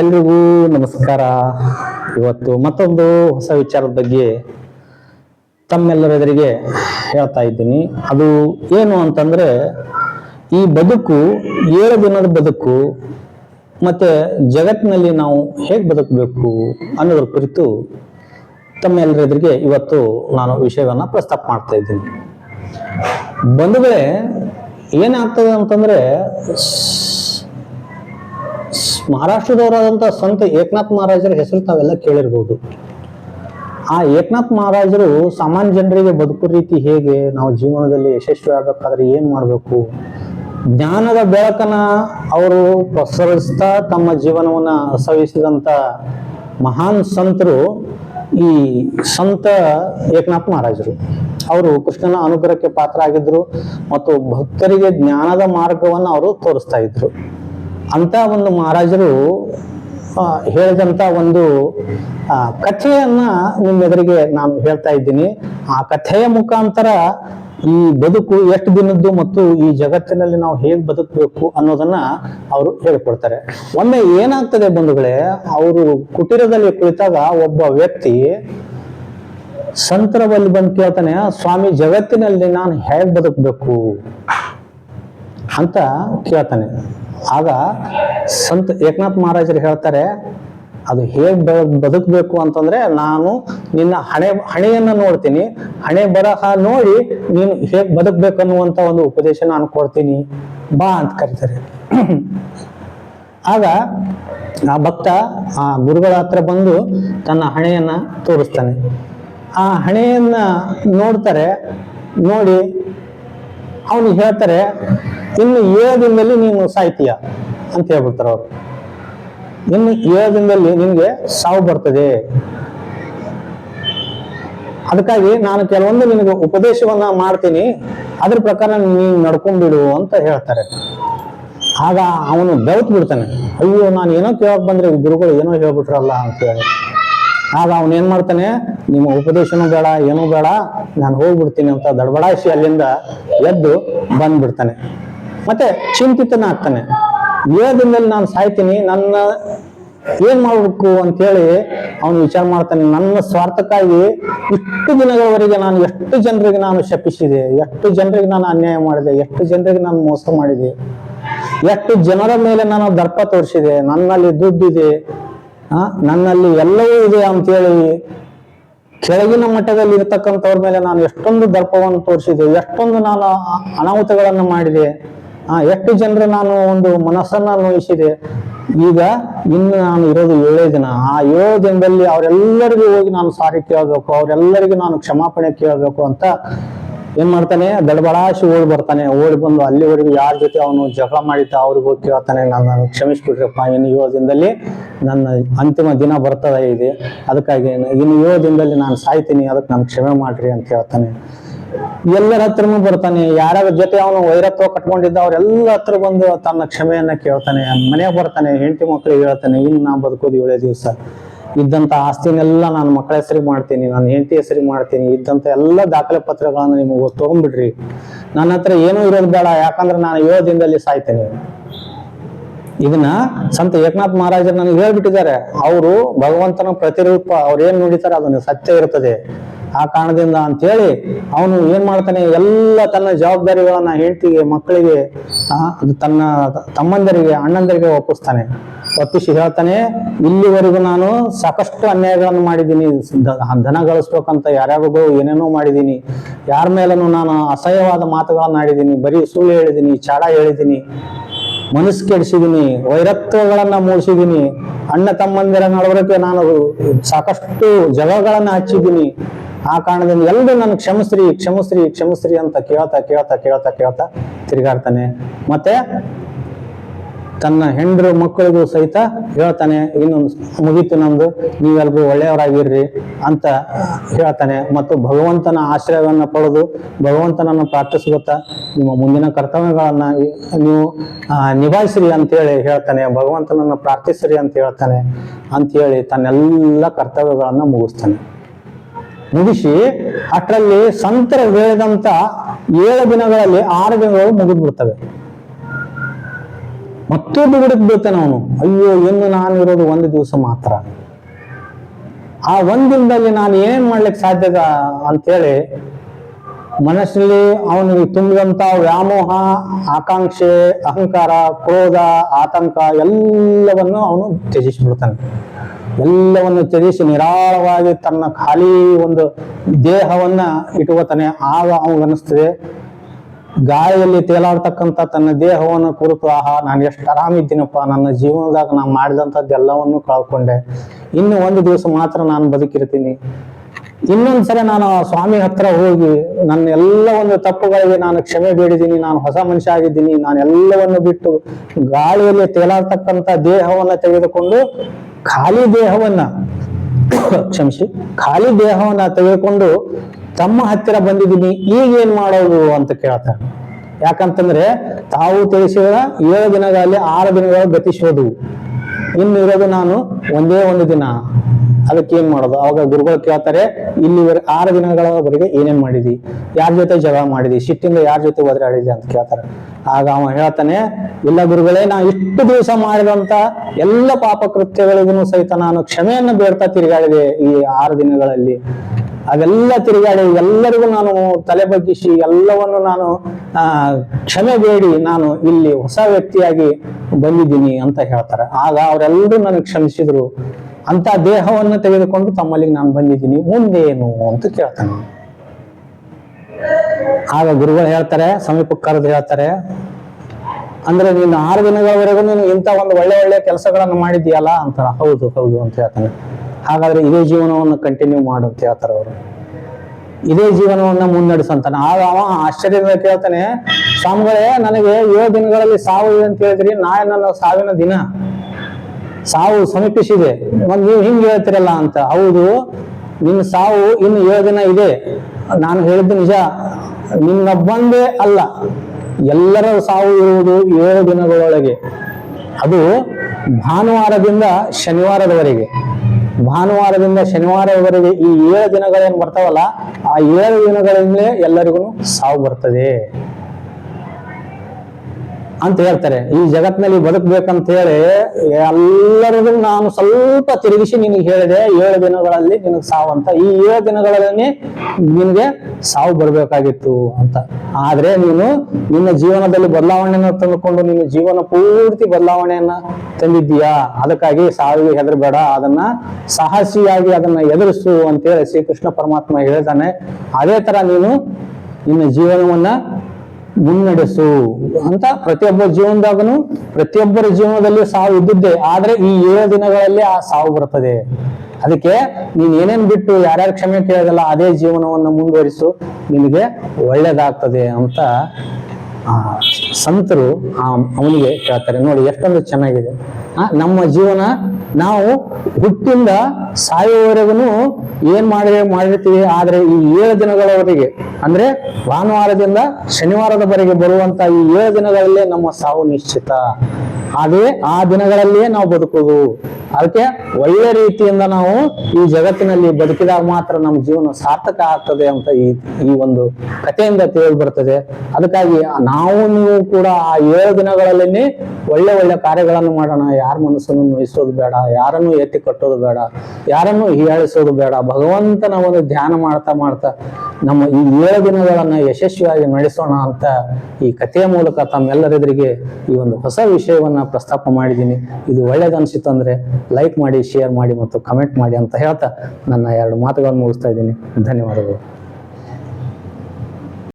ಎಲ್ರಿಗೂ ನಮಸ್ಕಾರ. ಇವತ್ತು ಮತ್ತೊಂದು ಹೊಸ ವಿಚಾರದ ಬಗ್ಗೆ ತಮ್ಮೆಲ್ಲರ ಎದುರಿಗೆ ಹೇಳ್ತಾ ಇದ್ದೀನಿ. ಅದು ಏನು ಅಂತಂದ್ರೆ, ಈ ಬದುಕು, ಏಳು ದಿನದ ಬದುಕು, ಮತ್ತೆ ಜಗತ್ತಿನಲ್ಲಿ ನಾವು ಹೇಗೆ ಬದುಕಬೇಕು ಅನ್ನೋದ್ರ ಕುರಿತು ತಮ್ಮೆಲ್ಲರ ಎದುರಿಗೆ ಇವತ್ತು ನಾನು ವಿಷಯವನ್ನ ಪ್ರಸ್ತಾಪ ಮಾಡ್ತಾ ಇದ್ದೀನಿ. ಬಂಧುಗಳೇ ಏನಾಗ್ತದೆ ಅಂತಂದ್ರೆ ಮಹಾರಾಷ್ಟ್ರದವರಾದಂಥ ಸಂತ ಏಕನಾಥ್ ಮಹಾರಾಜರ ಹೆಸರು ತಾವೆಲ್ಲ ಕೇಳಿರ್ಬೋದು. ಆ ಏಕನಾಥ್ ಮಹಾರಾಜರು ಸಾಮಾನ್ಯ ಜನರಿಗೆ ಬದುಕು ರೀತಿ ಹೇಗೆ, ನಾವು ಜೀವನದಲ್ಲಿ ಯಶಸ್ವಿ ಆಗಬೇಕಾದ್ರೆ ಏನ್ ಮಾಡಬೇಕು? ಜ್ಞಾನದ ಬೆಳಕನ್ನ ಅವರು ಪ್ರಸರಿಸ್ತಾ ತಮ್ಮ ಜೀವನವನ್ನ ಸವಿಸಿದಂತ ಮಹಾನ್ ಸಂತರು ಈ ಸಂತ ಏಕನಾಥ್ ಮಹಾರಾಜರು. ಅವರು ಕೃಷ್ಣನ ಅನುಗ್ರಹಕ್ಕೆ ಪಾತ್ರ ಆಗಿದ್ರು ಮತ್ತು ಭಕ್ತರಿಗೆ ಜ್ಞಾನದ ಮಾರ್ಗವನ್ನು ಅವರು ತೋರಿಸ್ತಾ ಇದ್ರು. ಅಂತ ಒಂದು ಮಹಾರಾಜರು ಹೇಳಿದಂಥ ಒಂದು ಕಥೆಯನ್ನ ನಿಮ್ಮೆದುರಿಗೆ ನಾನು ಹೇಳ್ತಾ ಇದ್ದೀನಿ. ಆ ಕಥೆಯ ಮುಖಾಂತರ ಈ ಬದುಕು ಎಷ್ಟು ದಿನದ್ದು ಮತ್ತು ಈ ಜಗತ್ತಿನಲ್ಲಿ ನಾವು ಹೇಗೆ ಬದುಕಬೇಕು ಅನ್ನೋದನ್ನ ಅವರು ಹೇಳ್ಕೊಡ್ತಾರೆ. ಒಮ್ಮೆ ಏನಾಗ್ತದೆ ಬಂಧುಗಳೇ, ಅವರು ಕುಟೀರದಲ್ಲಿ ಕುಳಿತಾಗ ಒಬ್ಬ ವ್ಯಕ್ತಿ ಸಂತರ ಬಂದು ಕೇಳ್ತಾನೆ, ಸ್ವಾಮಿ, ಜಗತ್ತಿನಲ್ಲಿ ನಾನು ಹೇಗೆ ಬದುಕಬೇಕು? ಅಂತ ಕೇಳ್ತಾನೆ. ಆಗ ಸಂತ ಏಕನಾಥ್ ಮಹಾರಾಜರು ಹೇಳ್ತಾರೆ, ಅದು ಹೇಗೆ ಬದುಕಬೇಕು ಅಂತಂದ್ರೆ ನಾನು ನಿನ್ನ ಹಣೆ, ಹಣೆಯನ್ನ ನೋಡ್ತೀನಿ. ಹಣೆ ಬರಹ ನೋಡಿ ನೀನು ಹೇಗೆ ಬದುಕಬೇಕು ಅನ್ನುವಂತ ಒಂದು ಉಪದೇಶ ನಾನು ಕೊಡ್ತೀನಿ, ಬಾ ಅಂತ ಕರೀತಾರೆ. ಆಗ ಆ ಭಕ್ತ ಆ ಗುರುಗಳ ಹತ್ರ ಬಂದು ತನ್ನ ಹಣೆಯನ್ನ ತೋರಿಸ್ತಾನೆ. ಆ ಹಣೆಯನ್ನ ನೋಡ್ತಾರೆ, ನೋಡಿ ಅವನು ಹೇಳ್ತಾರೆ, ಇನ್ನು ಏಳು ದಿನದಲ್ಲಿ ನೀನು ಸಾಯ್ತೀಯ? ಅಂತ ಹೇಳ್ಬಿಡ್ತಾರೆ ಅವರು. ಇನ್ನು ಏಳು ದಿನದಲ್ಲಿ ನಿನ್ಗೆ ಸಾವು ಬರ್ತದೆ. ಅದಕ್ಕಾಗಿ ನಾನು ಕೆಲವೊಂದು ನಿನಗೆ ಉಪದೇಶವನ್ನ ಮಾಡ್ತೀನಿ. ಅದ್ರ ಪ್ರಕಾರ ನೀನು ನಡ್ಕೊಂಡ್ಬಿಡು ಅಂತ ಹೇಳ್ತಾರೆ. ಆಗ ಅವನು ಬೆವತ್ ಬಿಡ್ತಾನೆ. ಅಯ್ಯೋ ನಾನು ಏನೋ ಕೇಳಕ್ ಬಂದ್ರೆ ಗುರುಗಳು ಏನೋ ಹೇಳ್ಬಿಟ್ರಲ್ಲ ಅಂತ ಹೇಳಿ. ಆಗ ಅವನು ಏನ್ ಮಾಡ್ತಾನೆ, ನಿಮ್ಮ ಉಪದೇಶನೂ ಬೇಡ, ಏನೂ ಬೇಡ, ನಾನು ಹೋಗ್ಬಿಡ್ತೀನಿ ಅಂತ ದಡಬಡಾಯಿಸಿ ಅಲ್ಲಿಂದ ಎದ್ದು ಬಂದ್ಬಿಡ್ತಾನೆ. ಮತ್ತೆ ಚಿಂತಿತನಾಗ್ತಾನೆ ವೇದ ಮೇಲೆ ನಾನು ಸಾಯ್ತೀನಿ, ನನ್ನ ಏನ್ ಮಾಡ್ಬೇಕು ಅಂತೇಳಿ ಅವನು ವಿಚಾರ ಮಾಡ್ತಾನೆ. ನನ್ನ ಸ್ವಾರ್ಥಕ್ಕಾಗಿ ಇಷ್ಟು ದಿನಗಳವರೆಗೆ ನಾನು ಎಷ್ಟು ಜನರಿಗೆ ನಾನು ಶಪಿಸಿದೆ, ಎಷ್ಟು ಜನರಿಗೆ ನಾನು ಅನ್ಯಾಯ ಮಾಡಿದೆ, ಎಷ್ಟು ಜನರಿಗೆ ನಾನು ಮೋಸ ಮಾಡಿದೆ, ಎಷ್ಟು ಜನರ ಮೇಲೆ ನಾನು ದರ್ಪ ತೋರಿಸಿದೆ, ನನ್ನಲ್ಲಿ ದುಡ್ಡಿದೆ ನನ್ನಲ್ಲಿ ಎಲ್ಲವೂ ಇದೆ ಅಂತೇಳಿ ಕೆಳಗಿನ ಮಟ್ಟದಲ್ಲಿ ಇರತಕ್ಕಂಥವ್ರ ಮೇಲೆ ನಾನು ಎಷ್ಟೊಂದು ದರ್ಪವನ್ನು ತೋರಿಸಿದೆ, ಎಷ್ಟೊಂದು ನಾನು ಅನಾಹುತಗಳನ್ನು ಮಾಡಿದೆ, ಆ, ಎಷ್ಟು ಜನರು ನಾನು ಒಂದು ಮನಸ್ಸನ್ನ ನೋಯಿಸಿದೆ. ಈಗ ಇನ್ನು ನಾನು ಇರೋದು ಏಳೇ ದಿನ ಆ ಏಳು ದಿನದಲ್ಲಿ ಅವರೆಲ್ಲರಿಗೂ ಹೋಗಿ ನಾನು ಸಾರಿ ಕೇಳಬೇಕು, ಅವರೆಲ್ಲರಿಗೂ ನಾನು ಕ್ಷಮಾಪಣೆ ಕೇಳಬೇಕು ಅಂತ ಏನ್ ಮಾಡ್ತಾನೆ? ದಡಬಡಾಶಿ ಓಡಿ ಬರ್ತಾನೆ. ಓಡಿ ಬಂದು ಅಲ್ಲಿವರೆಗೂ ಯಾರ ಜೊತೆ ಅವನು ಜಗಳ ಮಾಡಿದ್ದ ಅವ್ರಿಗೆ ಹೋಗಿ ಕೇಳ್ತಾನೆ. ನಾನು ಕ್ಷಮಿಸ್ಬಿಟ್ರಪ್ಪ ಇನ್ನು ಏಳು ದಿನದಲ್ಲಿ ನನ್ನ ಅಂತಿಮ ದಿನ ಬರ್ತದ ಇದೆ. ಅದಕ್ಕಾಗಿ ಇನ್ನು ಏಳು ದಿನದಲ್ಲಿ ನಾನು ಸಾಯ್ತೀನಿ, ಅದಕ್ಕೆ ನಾನು ಕ್ಷಮೆ ಮಾಡ್ರಿ ಅಂತ ಹೇಳ್ತಾನೆ. ಎಲ್ಲರ ಹತ್ರನು ಬರ್ತಾನೆ. ಯಾರ್ಯಾರ ಜೊತೆ ಅವನು ವೈರತ್ವ ಕಟ್ಕೊಂಡಿದ್ದ ಅವ್ರೆಲ್ಲ ಹತ್ರ ಬಂದು ತನ್ನ ಕ್ಷಮೆಯನ್ನ ಕೇಳ್ತಾನೆ. ಮನೆಗೆ ಬರ್ತಾನೆ, ಹೆಂಡತಿ ಮಕ್ಕಳಿಗೆ ಹೇಳ್ತಾನೆ, ಇನ್ನು ನಾ ಬದುಕೋದು ಏಳೇ ದಿವಸ. ಇದ್ದಂತ ಆಸ್ತಿನೆಲ್ಲ ನಾನು ಮಕ್ಕಳ ಹೆಸರಿಗೆ ಮಾಡ್ತೀನಿ, ನಾನು ಹೆಂಡತಿ ಹೆಸರಿಗೆ ಮಾಡ್ತೀನಿ, ಇದ್ದಂತ ಎಲ್ಲ ದಾಖಲೆ ಪತ್ರಗಳನ್ನ ನಿಮಗೆ ತಗೊಂಡ್ಬಿಡ್ರಿ ನನ್ನ ಹತ್ರ ಏನೂ ಇರೋದು ಬೇಡ, ಯಾಕಂದ್ರೆ ನಾನು ಏಳು ದಿನದಲ್ಲಿ ಸಾಯ್ತೇನೆ. ಇದನ್ನ ಸಂತ ಏಕನಾಥ್ ಮಹಾರಾಜರು ನನಗೆ ಹೇಳ್ಬಿಟ್ಟಿದ್ದಾರೆ. ಅವರು ಭಗವಂತನ ಪ್ರತಿರೂಪ, ಅವ್ರು ಏನ್ ನುಡಿತಾರೆ ಅದನ್ನು ಸತ್ಯ ಇರ್ತದೆ. ಆ ಕಾರಣದಿಂದ ಅಂತೇಳಿ ಅವನು ಏನ್ ಮಾಡ್ತಾನೆ, ಎಲ್ಲ ತನ್ನ ಜವಾಬ್ದಾರಿಗಳನ್ನ ಹೆಂಡತಿಗೆ, ಮಕ್ಕಳಿಗೆ ತನ್ನ ತಮ್ಮಂದರಿಗೆ, ಅಣ್ಣಂದರಿಗೆ ಒಪ್ಪಿಸ್ತಾನೆ. ಒಪ್ಪಿಸಿ ಹೇಳ್ತಾನೆ, ಇಲ್ಲಿವರೆಗೂ ನಾನು ಸಾಕಷ್ಟು ಅನ್ಯಾಯಗಳನ್ನು ಮಾಡಿದ್ದೀನಿ. ಧನ ಗಳಿಸ್ಬೇಕಂತ ಯಾರ್ಯಾರಿಗೂ ಏನೇನೋ ಮಾಡಿದ್ದೀನಿ. ಯಾರ ಮೇಲೂ ನಾನು ಅಸಹ್ಯವಾದ ಮಾತುಗಳನ್ನು ಆಡಿದ್ದೀನಿ. ಬರೀ ಸುಳ್ಳು ಹೇಳಿದ್ದೀನಿ, ಚಾಡ ಹೇಳಿದ್ದೀನಿ. ಮನಸ್ಸು ಕೆಡಿಸಿದ್ದೀನಿ, ವೈರತ್ವಗಳನ್ನ ಮೂಡಿಸಿದ್ದೀನಿ. ಅಣ್ಣ ತಮ್ಮಂದಿರ ನಡವಳಿಕೆ ನಾನು ಸಾಕಷ್ಟು ಜಗಳಗಳನ್ನ ಹಚ್ಚಿದ್ದೀನಿ. ಆ ಕಾರಣದಿಂದ ಎಲ್ಲರೂ ನನ್ನ ಕ್ಷಮಶ್ರೀ ಕ್ಷಮಶ್ರೀ ಕ್ಷಮಶ್ರೀ ಅಂತ ಕೇಳ್ತಾ ಕೇಳ್ತಾ ಕೇಳ್ತಾ ಕೇಳ್ತಾ ತಿರುಗಾಡ್ತಾನೆ. ಮತ್ತೆ ತನ್ನ ಹೆಂಡ್ರು ಮಕ್ಕಳಿಗೂ ಸಹಿತ ಹೇಳ್ತಾನೆ ಇನ್ನೊಂದು ಮುಗೀತು ನಮ್ದು, ನೀವೆಲ್ರೂ ಒಳ್ಳೆಯವರಾಗಿರ್ರಿ ಅಂತ ಹೇಳ್ತಾನೆ. ಮತ್ತು ಭಗವಂತನ ಆಶ್ರಯವನ್ನ ಪಡೆದು ಭಗವಂತನನ್ನು ಪ್ರಾರ್ಥಿಸುತ್ತಾ, ನಿಮ್ಮ ಮುಂದಿನ ಕರ್ತವ್ಯಗಳನ್ನ ನೀವು ನಿಭಾಯಿಸ್ರಿ ಅಂತೇಳಿ ಹೇಳ್ತಾನೆ. ಭಗವಂತನನ್ನು ಪ್ರಾರ್ಥಿಸ್ರಿ ಅಂತ ಹೇಳ್ತಾನೆ ಅಂತೇಳಿ ತನ್ನೆಲ್ಲ ಕರ್ತವ್ಯಗಳನ್ನ ಮುಗಿಸ್ತಾನೆ. ಮುಗಿಸಿ ಅಟ್ರಲ್ಲಿ ಸಂತರ ಹೇಳಿದಂತ ಏಳು ದಿನಗಳಲ್ಲಿ ಆರು ದಿನಗಳು ಮುಗಿದ್ಬಿಡ್ತವೆ. ಮತ್ತೊಂದು ಗಿಡಕ್ಕೆ ಬೀಳ್ತಾನೆ ಅವನು. ಅಯ್ಯೋ, ಇನ್ನು ನಾನು ಇರೋದು ಒಂದು ದಿವಸ ಮಾತ್ರ. ಆ ಒಂದ್ ದಿನದಲ್ಲಿ ನಾನು ಏನ್ ಮಾಡ್ಲಿಕ್ಕೆ ಸಾಧ್ಯದ ಅಂತೇಳಿ ಮನಸ್ಸಿನಲ್ಲಿ ಅವನಿಗೆ ತುಂಬಿದಂತ ವ್ಯಾಮೋಹ, ಆಕಾಂಕ್ಷೆ, ಅಹಂಕಾರ, ಕ್ರೋಧ, ಆತಂಕ ಎಲ್ಲವನ್ನು ಅವನು ತ್ಯಜಿಸಿಬಿಡ್ತಾನೆ. ಎಲ್ಲವನ್ನು ತ್ಯಜಿಸಿ ನಿರಾಳವಾಗಿ ತನ್ನ ಖಾಲಿ ಒಂದು ದೇಹವನ್ನ ಇಟ್ಕೋತಾನೆ. ಆಗ ಅವನಿಗನ್ನಿಸ್ತದೆ ಗಾಳಿಯಲ್ಲಿ ತೇಲಾಡ್ತಕ್ಕಂಥ ತನ್ನ ದೇಹವನ್ನು ಕುರಿತು, ಆಹಾ, ನಾನು ಎಷ್ಟು ಆರಾಮಿದ್ದೀನಪ್ಪ. ನನ್ನ ಜೀವನದಾಗ ನಾನು ಮಾಡಿದಂಥದ್ದು ಎಲ್ಲವನ್ನು ಕಳ್ಕೊಂಡೆ. ಇನ್ನು ಒಂದು ದಿವಸ ಮಾತ್ರ ನಾನು ಬದುಕಿರ್ತೀನಿ. ಇನ್ನೊಂದ್ಸಲ ನಾನು ಸ್ವಾಮಿ ಹತ್ರ ಹೋಗಿ, ನನ್ನ ಎಲ್ಲ ಒಂದು ತಪ್ಪುಗಳಿಗೆ ನಾನು ಕ್ಷಮೆ ಬೇಡಿದ್ದೀನಿ. ನಾನು ಹೊಸ ಮನುಷ್ಯ ಆಗಿದ್ದೀನಿ. ನಾನು ಎಲ್ಲವನ್ನು ಬಿಟ್ಟು ಗಾಳಿಯಲ್ಲಿ ತೇಲಾಡ್ತಕ್ಕಂಥ ದೇಹವನ್ನ ತೆಗೆದುಕೊಂಡು ಖಾಲಿ ದೇಹವನ್ನ, ಕ್ಷಮಿಸಿ, ಖಾಲಿ ದೇಹವನ್ನ ತೆಗೆದುಕೊಂಡು ತಮ್ಮ ಹತ್ತಿರ ಬಂದಿದ್ದೀನಿ, ಈಗ ಏನ್ ಮಾಡೋದು ಅಂತ ಕೇಳ್ತಾರೆ. ಯಾಕಂತಂದ್ರೆ ತಾವು ತಿಳಿಸಿದ ಏಳು ದಿನಗಳಲ್ಲಿ ಆರು ದಿನಗಳ ಗತಿಸೋದು ಇನ್ನು ಇರೋದು ನಾನು ಒಂದೇ ಒಂದು ದಿನ. ಅದಕ್ಕೆ ಏನ್ ಮಾಡೋದು? ಅವಾಗ ಗುರುಗಳು ಕೇಳ್ತಾರೆ ಇಲ್ಲಿ ಆರು ದಿನಗಳವರೆಗೆ ಏನೇನ್ ಮಾಡಿದಿ? ಯಾರ ಜೊತೆ ಜಗಳ ಮಾಡಿದಿ? ಸಿಟ್ಟಿಂದ ಯಾರ ಜೊತೆ ಒದರಾಡಿದಿ ಅಂತ ಕೇಳ್ತಾರೆ. ಆಗ ಅವ ಹೇಳ್ತಾನೆ, ಇಲ್ಲ ಗುರುಗಳೇ ನಾ ಇಷ್ಟು ದಿವಸ ಮಾಡಿದಂತ ಎಲ್ಲ ಪಾಪ ಕೃತ್ಯಗಳಿಗೂ ಸಹಿತ ನಾನು ಕ್ಷಮೆಯನ್ನು ಬೇಡ್ತಾ ತಿರುಗಾಡಿದೆ ಈ ಆರು ದಿನಗಳಲ್ಲಿ. ಅದೆಲ್ಲ ತಿರುಗಾಡಿ ಎಲ್ಲರಿಗೂ ನಾನು ತಲೆ ಬಗ್ಗಿಸಿ, ಎಲ್ಲವನ್ನು ನಾನು, ಆ, ಕ್ಷಮೆ ಬೇಡಿ, ನಾನು ಇಲ್ಲಿ ಹೊಸ ವ್ಯಕ್ತಿಯಾಗಿ ಬಂದಿದ್ದೀನಿ ಅಂತ ಹೇಳ್ತಾರೆ. ಆಗ ಅವರೆಲ್ಲರೂ ನನಗೆ ಕ್ಷಮಿಸಿದ್ರು. ಅಂತ ದೇಹವನ್ನು ತೆಗೆದುಕೊಂಡು ತಮ್ಮಲ್ಲಿಗೆ ನಾನು ಬಂದಿದ್ದೀನಿ. ಮುಂದೇನು ಅಂತ ಕೇಳ್ತಾನೆ ಆಗ ಗುರುಗಳು ಹೇಳ್ತಾರೆ ಸಮೀಪ ಕರೆದು ಹೇಳ್ತಾರೆ, ಅಂದ್ರೆ ನೀನು ಆರು ದಿನಗಳವರೆಗೂ ನೀನು ಇಂಥ ಒಂದು ಒಳ್ಳೆ ಒಳ್ಳೆ ಕೆಲಸಗಳನ್ನು ಮಾಡಿದ್ಯಲ್ಲ ಅಂತಾರ. ಹೌದು ಹೌದು ಅಂತ ಹೇಳ್ತಾನೆ. ಹಾಗಾದ್ರೆ ಇದೇ ಜೀವನವನ್ನು ಕಂಟಿನ್ಯೂ ಮಾಡು ಅಂತ ಹೇಳ್ತಾರೆ ಅವರು ಇದೇ ಜೀವನವನ್ನ ಮುನ್ನಡೆಸಂತಾನೆ ಆಗ ಅವ ಆಶ್ಚರ್ಯದಿಂದ ಕೇಳ್ತಾನೆ, ಸ್ವಾಮಿಗಳೇ, ನನಗೆ ಏಳು ದಿನಗಳಲ್ಲಿ ಸಾವು ಇದೆ ಅಂತ ಹೇಳಿದ್ರಿ, ನಾಳೆ ನನ್ನ ಸಾವಿನ ದಿನ. ಸಾವು ಸಮೀಪಿಸಿದೆ. ಒಂದು ನೀವು ಹಿಂಗೆ ಹೇಳ್ತಿರಲ್ಲ ಅಂತ. ಹೌದು, ನಿನ್ನ ಸಾವು ಇನ್ನು ಏಳು ದಿನ ಇದೆ. ನಾನು ಹೇಳಿದ್ದು ನಿಜ. ನಿನ್ನೊಬ್ಬಂದೇ ಅಲ್ಲ. ಎಲ್ಲರ ಸಾವು ಇರುವುದು ಏಳು ದಿನಗಳೊಳಗೆ. ಅದು ಭಾನುವಾರದಿಂದ ಶನಿವಾರದವರೆಗೆ. ಭಾನುವಾರದಿಂದ ಶನಿವಾರವರೆಗೆ ಈ ಏಳು ದಿನಗಳೇನು ಬರ್ತಾವಲ್ಲ, ಆ ಏಳು ದಿನಗಳಿಂದಲೇ ಎಲ್ಲರಿಗೂ ಸಾವು ಬರ್ತದೆ. ಅಂತ ಹೇಳ್ತಾರೆ. ಈ ಜಗತ್ತಿನಲ್ಲಿ ಬದುಕಬೇಕಂತ ಹೇಳಿ ಎಲ್ಲರಿಗೂ ನಾನು ಸ್ವಲ್ಪ ತಿರುಗಿಸಿ ನಿನಗೆ ಹೇಳಿದೆ, ಏಳು ದಿನಗಳಲ್ಲಿ ನಿನಗೆ ಸಾವು ಅಂತ. ಈ ಏಳು ದಿನಗಳಲ್ಲಿ ನಿನಗೆ ಸಾವು ಬರಬೇಕಾಗಿತ್ತು ಅಂತ. ಆದ್ರೆ ನೀನು ನಿನ್ನ ಜೀವನದಲ್ಲಿ ಬದಲಾವಣೆಯನ್ನು ತಂದುಕೊಂಡು ನಿನ್ನ ಜೀವನ ಪೂರ್ತಿ ಬದಲಾವಣೆಯನ್ನ ತಂದಿದ್ದೀಯಾ? ಅದಕ್ಕಾಗಿ ಸಾವಿಗೆ ಹೆದರಬೇಡ. ಅದನ್ನ ಸಾಹಸಿಯಾಗಿ ಅದನ್ನ ಎದುರಿಸು ಅಂತೇಳಿ ಶ್ರೀಕೃಷ್ಣ ಪರಮಾತ್ಮ ಹೇಳ್ತಾನೆ. ಅದೇ ತರ ನೀನು ನಿನ್ನ ಜೀವನವನ್ನ ಮುನ್ನಡೆಸು ಅಂತ ಪ್ರತಿಯೊಬ್ಬ ಜೀವನದಾಗನು ಪ್ರತಿಯೊಬ್ಬರ ಜೀವನದಲ್ಲಿ ಸಾವು ಇದ್ದಿದ್ದೆ. ಆದ್ರೆ ಈ ಏಳು ದಿನಗಳಲ್ಲಿ ಆ ಸಾವು ಬರ್ತದೆ. ಅದಕ್ಕೆ ನೀನ್ ಏನೇನ್ ಬಿಟ್ಟು ಯಾರ್ಯಾರು ಕ್ಷಮೆ ಕೇಳೋದಲ್ಲ ಅದೇ ಜೀವನವನ್ನು ಮುಂದುವರಿಸು. ನಿನಗೆ ಒಳ್ಳೇದಾಗ್ತದೆ ಅಂತ ಆ ಸಂತರು ಆ ಅವನಿಗೆ ಹೇಳ್ತಾರೆ. ನೋಡಿ, ಎಷ್ಟೊಂದು ಚೆನ್ನಾಗಿದೆ. ನಮ್ಮ ಜೀವನ ನಾವು ಹುಟ್ಟಿಂದ ಸಾಯುವವರೆಗೂ ಏನ್ ಮಾಡಿದ್ರೆ ಮಾಡಿರ್ತೀವಿ. ಆದ್ರೆ ಈ ಏಳು ದಿನಗಳವರೆಗೆ, ಅಂದ್ರೆ ಭಾನುವಾರದಿಂದ ಶನಿವಾರದವರೆಗೆ ಬರುವಂತ ಈ ಏಳು ದಿನಗಳಲ್ಲೇ ನಮ್ಮ ಸಾವು ನಿಶ್ಚಿತ. ಅದೇ ಆ ದಿನಗಳಲ್ಲಿಯೇ ನಾವು ಬದುಕುವುದು. ಅದಕ್ಕೆ ಒಳ್ಳೆ ರೀತಿಯಿಂದ ನಾವು ಈ ಜಗತ್ತಿನಲ್ಲಿ ಬದುಕಿದಾಗ ಮಾತ್ರ ನಮ್ಮ ಜೀವನ ಸಾರ್ಥಕ ಆಗ್ತದೆ ಅಂತ ಈ ಈ ಒಂದು ಕಥೆಯಿಂದ ತಿಳಿದು ಬರ್ತದೆ. ಅದಕ್ಕಾಗಿ ನಾವು ನೀವು ಕೂಡ ಆ ಏಳು ದಿನಗಳಲ್ಲಿ ಒಳ್ಳೆ ಒಳ್ಳೆ ಕಾರ್ಯಗಳನ್ನು ಮಾಡೋಣ. ಯಾರ ಮನಸ್ಸನ್ನು ನೋಯಿಸೋದು ಬೇಡ, ಯಾರನ್ನು ಎತ್ತಿ ಕಟ್ಟೋದು ಬೇಡ, ಯಾರನ್ನು ಹೀಯಾಳಿಸೋದು ಬೇಡ. ಭಗವಂತನ ಒಂದು ಧ್ಯಾನ ಮಾಡ್ತಾ ಮಾಡ್ತಾ ನಮ್ಮ ಈ ಏಳು ದಿನಗಳನ್ನ ಯಶಸ್ವಿಯಾಗಿ ನಡೆಸೋಣ ಅಂತ ಈ ಕಥೆಯ ಮೂಲಕ ತಮ್ಮೆಲ್ಲರೆದುರಿಗೆ ಈ ಒಂದು ಹೊಸ ವಿಷಯವನ್ನ ಪ್ರಸ್ತಾಪ ಮಾಡಿದ್ದೀನಿ. ಇದು ಒಳ್ಳೇದನ್ಸಿತ್ತು ಅಂದರೆ ಲೈಕ್ ಮಾಡಿ ಶೇರ್ ಮಾಡಿ ಮತ್ತು ಕಮೆಂಟ್ ಮಾಡಿ ಅಂತ ಹೇಳ್ತಾ ನನ್ನ ಎರಡು ಮಾತುಗಳನ್ನು ಮುಗಿಸ್ತಾ ಇದ್ದೀನಿ. ಧನ್ಯವಾದಗಳು.